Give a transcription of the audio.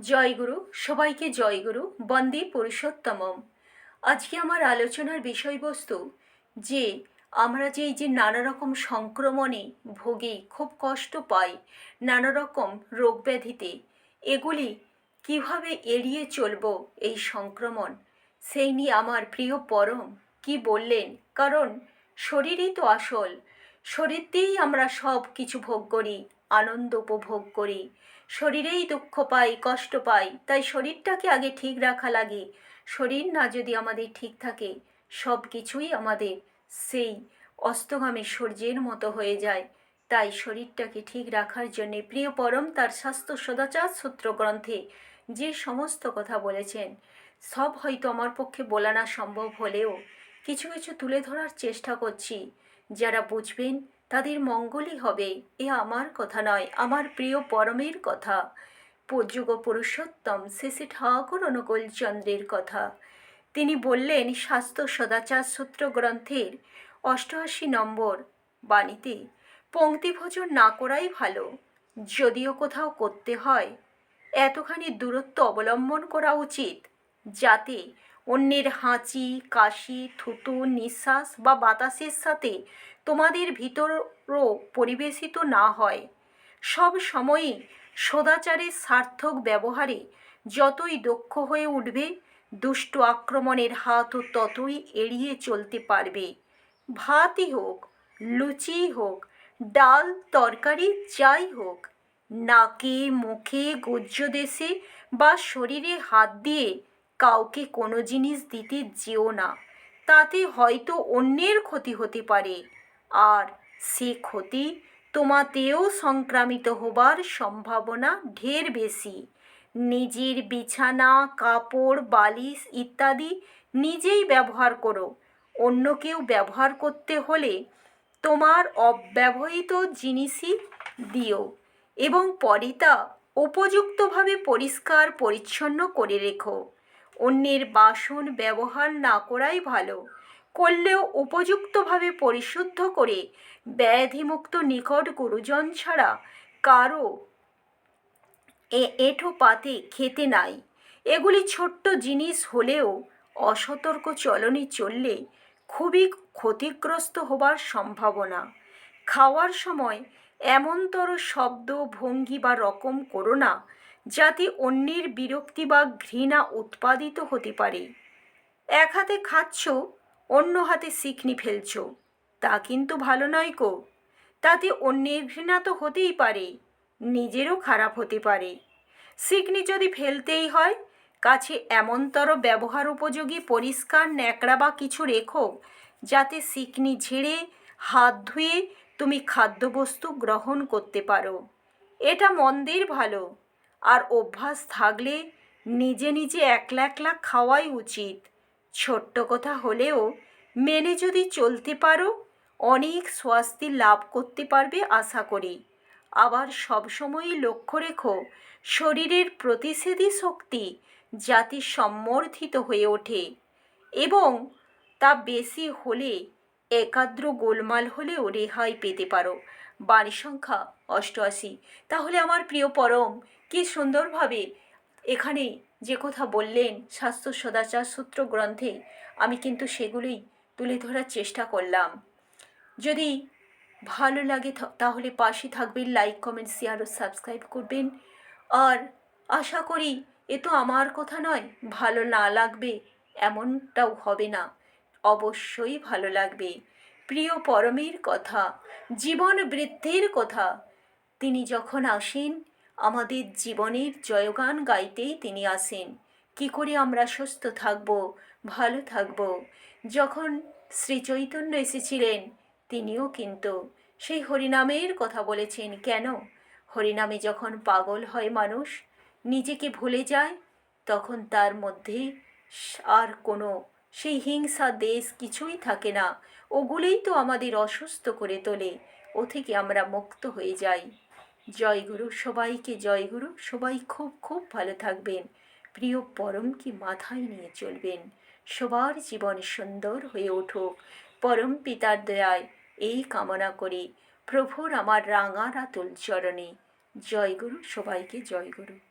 জয়গুরু সবাইকে জয়গুরু বন্দে পুরুষোত্তমম। আজকে আমার আলোচনার বিষয়বস্তু যে, আমরা যে এই যে নানা রকম সংক্রমণে ভোগী খুব কষ্ট পাই নানা রকম রোগ ব্যাধিতে এগুলি কীভাবে এড়িয়ে চলব এই সংক্রমণ? সেই নিয়ে আমার প্রিয় পরম কি বললেন? কারণ শরীরই তো আসল, শরীর দিয়েই আমরা সব কিছু ভোগ করি। আনন্দ উপভোগ করি। শরীরেই দুঃখ পাই, কষ্ট পাই, তাই শরীরটাকে আগে ঠিক রাখা লাগে। শরীর না যদি আমাদের ঠিক থাকে, সব কিছুই আমাদের সেই অস্তগামী সূর্যের মতো হয়ে যায়। তাই শরীরটাকে ঠিক রাখার জন্যে প্রিয় পরম তার স্বাস্থ্য সদাচার সূত্র গ্রন্থে যে সমস্ত কথা বলেছেন, সব হয়তো আমার পক্ষে বলা না সম্ভব হলেও কিছু কিছু তুলে ধরার চেষ্টা করছি। যারা বুঝবেন তাদের মঙ্গলই হবে, এ আমার কথা নয়, আমার প্রিয় পরমের কথা। যুগ পুরুষোত্তম শেষে ঠাকুর অনুকূল চন্দ্রের কথা। তিনি বললেন স্বাস্থ্য সদাচার সূত্র গ্রন্থের অষ্টআশি নম্বর বাণীতে পঙ্ক্তিভোজন না করাই ভালো। যদিও কোথাও করতে হয়, এতখানি দূরত্ব অবলম্বন করা উচিত, যাতে অন্যের হাঁচি, কাশি, থুতু, নিঃশ্বাস বা বাতাসের সাথে তোমাদের ভিতরও পরিবেশিত না হয়। সব সময়ই সদাচারের সার্থক ব্যবহারে যতই দক্ষ হয়ে উঠবে, দুষ্ট আক্রমণের হাতও ততই এড়িয়ে চলতে পারবে। ভাতই হোক লুচি হোক, ডাল, তরকারি যাই হোক, নাকে, মুখে গুজ্জ দেশে বা শরীরে হাত দিয়ে কাউকে কোনো জিনিস দিতে যেও না। তাতে হয়তো অন্যের ক্ষতি হতে পারে। আর সে ক্ষতি তোমাতেও সংক্রামিত হবার সম্ভাবনা ঢের বেশি। নিজের বিছানা, কাপড়, বালিশ ইত্যাদি নিজেই ব্যবহার করো। অন্য কেউ ব্যবহার করতে হলে তোমার অব্যবহৃত জিনিসই দিও এবং পরে তা উপযুক্তভাবে পরিষ্কার, পরিচ্ছন্ন করে রেখো। অন্যের বাসন ব্যবহার না করাই ভালো। করলেও উপযুক্তভাবে পরিশুদ্ধ করে ব্যাধিমুক্ত নিকট গুরুজন ছাড়া কারও এ এঁঠো পাতে খেতে নাই। এগুলি ছোট্ট জিনিস হলেও অসতর্ক চলনে চললে খুবই ক্ষতিগ্রস্ত হবার সম্ভাবনা। খাওয়ার সময় এমনতর শব্দ, ভঙ্গি বা রকম করো না, যাতে অন্যের বিরক্তি বা ঘৃণা উৎপাদিত হতে পারে। এক হাতে খাচ্ছ অন্য হাতে সিকনি ফেলছ। তা কিন্তু ভালো নয় কো। তাতে অন্যের ঘৃণা তো হতেই পারে, নিজেরও খারাপ হতে পারে। সিকনি যদি ফেলতেই হয়, কাছে এমনতর ব্যবহার উপযোগী পরিষ্কার ন্যাকড়া বা কিছু রেখো, যাতে সিকনি ঝেড়ে হাত ধুয়ে তুমি খাদ্যবস্তু গ্রহণ করতে পারো। এটা মন্দের ভালো। আর অভ্যাস থাকলে নিজে নিজে একলা একলা খাওয়াই উচিত। ছোট্ট কথা হলেও মেনে যদি চলতে পারো, অনেক স্বাস্থ্য লাভ করতে পারবে আশা করি। আবার সবসময়ই লক্ষ্য রেখো, শরীরের প্রতিষেধী শক্তি যাতে সম্বর্ধিত হয়ে ওঠে এবং তা বেশি হলে একাদ্র গোলমাল হলেও রেহাই পেতে পারো। বাণী সংখ্যা অষ্টআশি। তাহলে আমার প্রিয় পরম, কি সুন্দরভাবে এখানে যে কথা বললেন স্বাস্থ্য সদাচার সূত্র গ্রন্থে, আমি কিন্তু সেগুলোই তুলে ধরার চেষ্টা করলাম। যদি ভালো লাগে তাহলে পাশে থাকবেন লাইক কমেন্ট শেয়ার ও সাবস্ক্রাইব করবেন। আর আশা করি এ তো আমার কথা নয়, ভালো না লাগবে এমনটাও হবে না, অবশ্যই ভালো লাগবে। প্রিয় পরমের কথা, জীবন বৃদ্ধির কথা, তিনি যখন আসেন আমাদের জীবনের জয়গান গাইতেই তিনি আসেন। কি করে আমরা সুস্থ থাকব, ভালো থাকব? যখন শ্রী চৈতন্য এসেছিলেন, তিনিও কিন্তু সেই হরিনামের কথা বলেছেন, কেন? হরিনামে যখন পাগল হয় মানুষ, নিজেকে ভুলে যায়, তখন তার মধ্যে আর কোনো সেই হিংসা, দেশ কিছুই থাকে না। ওগুলোই তো আমাদের অসুস্থ করে তোলে, ও থেকে আমরা মুক্ত হয়ে যাই। জয়গুরু সবাইকে জয়গুরু সবাই খুব খুব ভালো থাকবেন। প্রিয় পরম কি মাথায় নিয়ে চলবেন। সবার জীবন সুন্দর হয়ে উঠুক। পরম পিতার দয়ায় এই কামনা করি। প্রভুর আমার রাঙা রাতুল চরণে জয়গুরু সবাইকে জয়গুরু